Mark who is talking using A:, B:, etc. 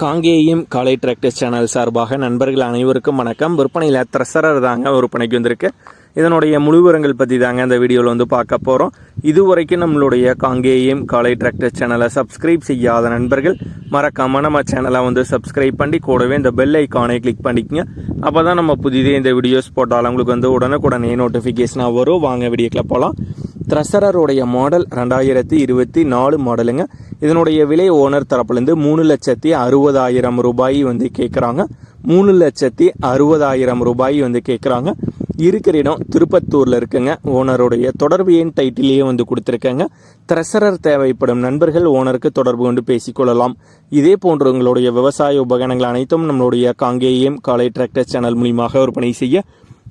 A: காங்கேயம் காலை tractors channel சார்பாக நண்பர்கள் அனைவருக்கும் வணக்கம். விற்பனையில் த்ரெஷரர் தாங்க விற்பனைக்கு வந்திருக்கு. இதனுடைய முழுவிவரங்கள் பற்றி தாங்க இந்த வீடியோவில் வந்து பார்க்க போகிறோம் இதுவரைக்கும் நம்மளுடைய காங்கேயம் காலை டிராக்டர்ஸ் சேனலை சப்ஸ்கிரைப் செய்யாத நண்பர்கள் மறக்காம நம்ம சேனலை வந்து சப்ஸ்கிரைப் பண்ணி கூடவே இந்த பெல் ஐக்கானை கிளிக் பண்ணிக்கங்க. அப்போ தான் நம்ம புதிதே இந்த வீடியோஸ் போட்டாலும் உங்களுக்கு வந்து உடனுக்குடனே நோட்டிஃபிகேஷனாக வரும். வாங்க வீடியோக்கில் போகலாம் த்ரெஷரருடைய மாடல் ரெண்டாயிரத்தி இருபத்தி நாலு மாடலுங்க இதனுடைய விலை ஓனர் தரப்புலேருந்து மூணு லட்சத்தி அறுபதாயிரம் ரூபாய் வந்து கேட்குறாங்க. மூணு லட்சத்தி அறுபதாயிரம் ரூபாய் வந்து கேட்குறாங்க. இருக்கிற இடம் திருப்பத்தூரில் இருக்குங்க. ஓனருடைய தொடர்பு எண் டைட்டிலேயே வந்து கொடுத்துருக்கேங்க. த்ரெஷரர் தேவைப்படும் நண்பர்கள் ஓனருக்கு தொடர்பு கொண்டு பேசிக்கொள்ளலாம். இதே போன்ற உங்களுடைய விவசாய உபகரணங்கள் அனைத்தும் நம்மளுடைய காங்கேயம் காலை டிராக்டர் சேனல் மூலியமாக விற்பனை செய்ய